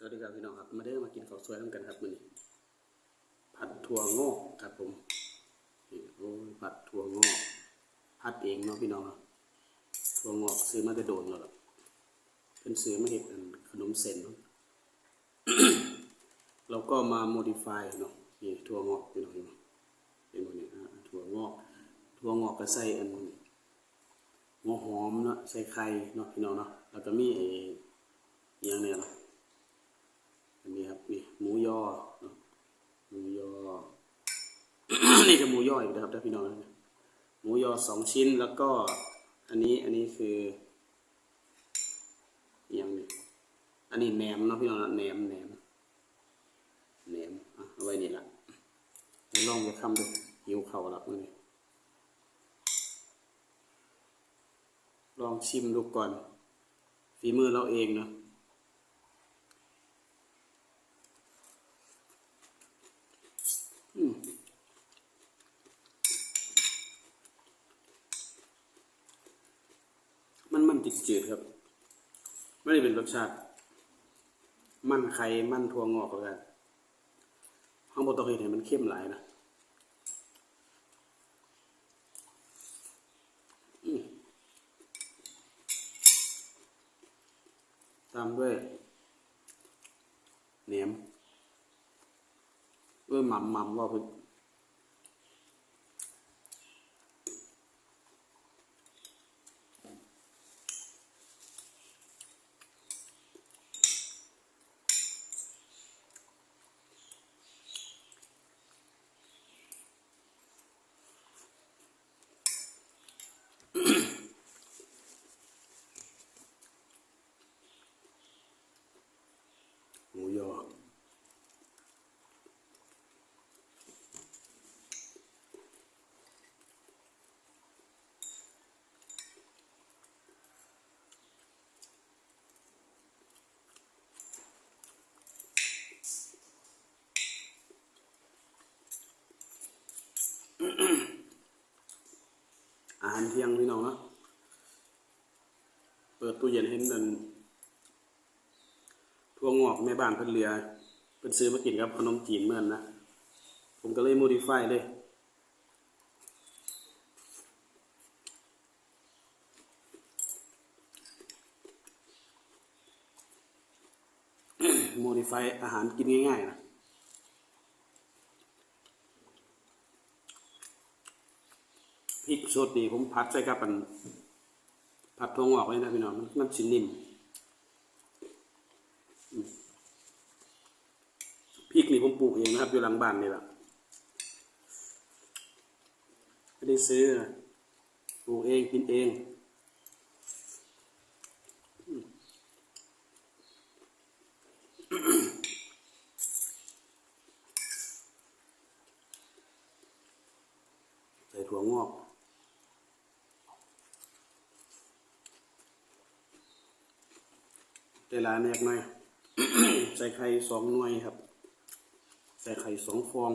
สวัสดีครับพี่น้องครับมาได้อมากินข้าวสวยน้ำกันครับมื้อนี้ผัดถั่วงอกครับผมนี่โอ้ยผัดถั่วงอกผัดเองเนาะพี่น้องเนาะถั่วงอกซื้อมาแต่โดนแล้วล่ะเพิ่นซื้อมาเฮ็ดอันขนมเส้นเนาะเราก็มา modify เนาะนี่ถั่วงอกพี่น้องเห็นไหมเห็นบ่นี่อ่าถั่วงอกถั่วงอกก็ใส่อันหัวหอมเนาะใส่ไข่เนาะพี่น้องเนาะแล้วก็มีไอ้อิหยังเนี่ยเนาะ อันนี้ครับนี่หมูยอหมูยอ นี่จะหมูยออีกนะครับท่านพี่น้องนะหมูยอสองชิ้นแล้วก็อันนี้อันนี้คืออย่างนี้อันนี้แหนมเนาะพี่น้องนะแหนมแหนมแหนมอะเอาไว้นี่ละลองไปคำดูหิวเข่าล้วมื้อนี้ลองชิมดูก่อนฝีมือเราเองเนาะ มันมันติด จืดครับ ไม่ได้เป็นรสชาติ มันไข่มันถั่วงอกแล้วกันข้างบนต้องเห็นมันเข้มหลายนะตามด้วยแหนมเออหม่ำหม่ำว่าเพิ่น หมูยอ อารเที่ยงพี่น้องนะเปิดตู้เย็นเห็นนั่นทั่วงอกแม่บ้านเพิ่นเหลือเพิ่นซื้อมากินกับขนมจีนเมื่อนนะ ผมก็เลยโมดิฟายเลยโมดิฟายอาหารกินง่ายๆนะ พริกสดนี่ผมผัดใส่กับอันผัดทั่วงอกไว้นะพี่น้องมันมันสินิ่มพริกนี่ผมปลูกเองนะครับ อยู่หลังบ้านนี่แหละไม่ได้ซื้อปลูกเองกินเองใส่ถั่วงอก เวลาแนกหน่อยใส่ไข่สองหน่วยครับ ใส่ไข่สองฟอง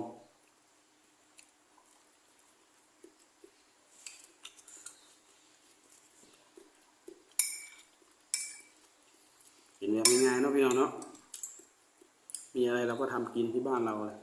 กินแบบง่ายๆเนาะพี่น้องเนาะมีอะไรเราก็ทำกินที่บ้านเราเลย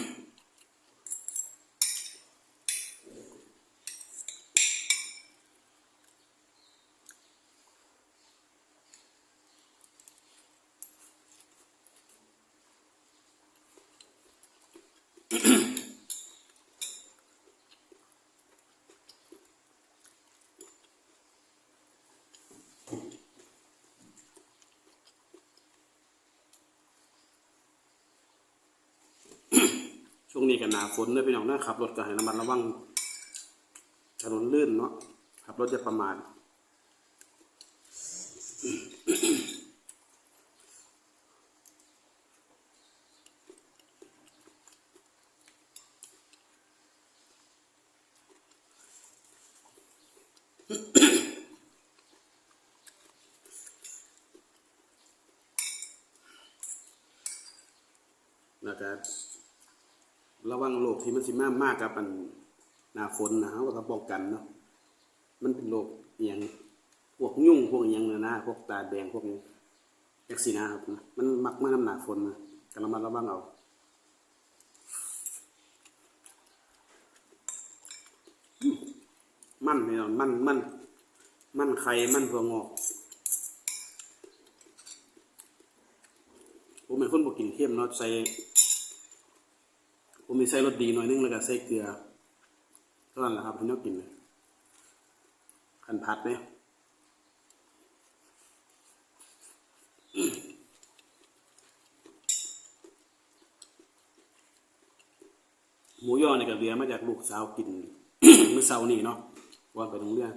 ช่วงนี้กันหนาฝนด้วยพี่น้องนะขับรถก็ให้ระมัดระวังถนนลื่นเนาะขับรถจะประมาทนะครับ ระวังโรคที่มันสิมากมากกับอันหน้าฝนนะเขาก็ต้องป้องกันเนาะมันเป็นโรคอย่างพวกยุ่งพวกอย่างนะนะพวกตาแดงพวกนี้จักสีนะครับนะมันมักมาน้ำหนาฝนนะก็ระมัดระวังเอามันนี่เนาะมันมันมันไข่มันถั่วงอกผมเป็นคนบ่กินเค็มเนาะใส่ ผมมีใส่รสดีหน่อยนึงแล้วก็ใส่เกลือเท่านั้นแหละครับให้นกกินเลยขันผัดเนี่ยหมูยอเนี่ยก็เรียมาจากลูกสาวกินเมื่อเช้านี้เนาะวันไปโรงเรียน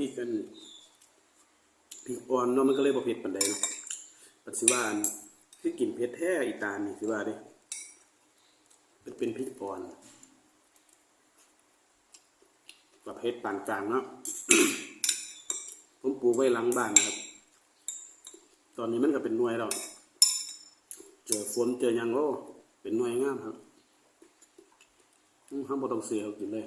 พริกกันพริกอ่อนเนาะมันก็เลยบ่เผ็ดปานใดเนาะปัจจุบันที่กินเผ็ดแท้อีตานี่สิว่าเดิมันเป็นพริกอ่อนประเภทปานกลางเนาะผมปลูกไว้หลังบ้านนะครับ ตอนนี้มันก็เป็นหน่วยแล้วเจอฝนเจอยังโอ้เป็นหน่วยงามครับห้ามบ่ต้องเสียกินเลย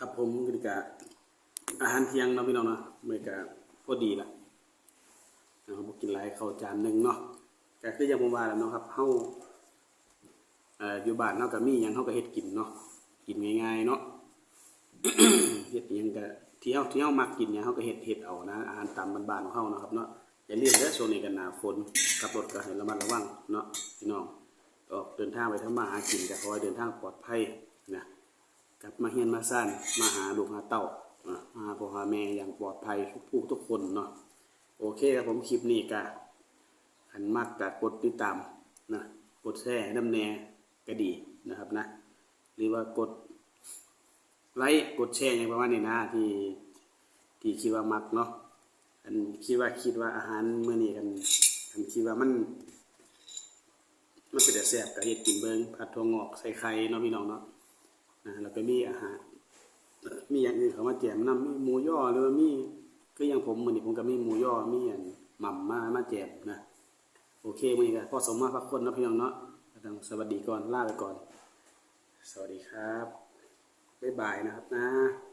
ครับผมกินกะอาหารเที่ยงเนาะพี่น้องเนาะเมื่อกะพอดีละนะครับกินหลายข้าวจานหนึ่งเนาะก็คือย่างผมว่าแล้วเนาะครับเฮาอ่ออยู่บ้านเฮาก็มีหยังเฮาก็เฮ็ดกินเนาะกินง่ายๆเนาะเฮ็ดยังก็ที่เฮาที่เฮามักกินหยังเฮาก็เฮ็ดเฮ็ดเอานะอาหารตามบ้านๆของเฮานะครับเนาะอย่าลืมเด้อช่วงนี้ก็หน้าฝนขับรถก็ให้ระมัดระวังเนาะพี่น้องออกเดินทางไปทำมาหากินก็ขอให้เดินทางปลอดภัยนะ กลับมาเฮียนมาซ่านมาหาลูกหาเต้ามาพ่อหาแม่อย่างปลอดภัยทุกผู้ทุกคนเนาะโอเคครับผมคลิปนี้ก็ขันมากกกดติดตามนะกดแชร์น้ำแน่ก็ดีนะครับนะ หรือว่ากดไลค์กดแชร์อย่างประมาณนี้นะที่ที่คิดว่ามักเนาะอันคิดว่าคิดว่าอาหารเมื้อนี้กันอันคิดว่ามันมันเป็นแต่แซ่บก็เฮ็ดกินเบิงผัดถั่วงอกใส่ไข่เนาะพี่น้องเนาะ แล้วก็มีอาหาร มีอย่างอื่นเขามาแจมนำมีหมูย่อหรือว่ามีคืออย่างผมมือนี่ผมก็มีหมูย่อมีอย่างหม่ำมามาแจมนะโอเคมือนี้ก็พอสมมาพักคนนะพี่น้องเนาะต้องสวัสดีก่อนลาไปก่อน สวัสดีครับบ๊ายบายนะครับนะ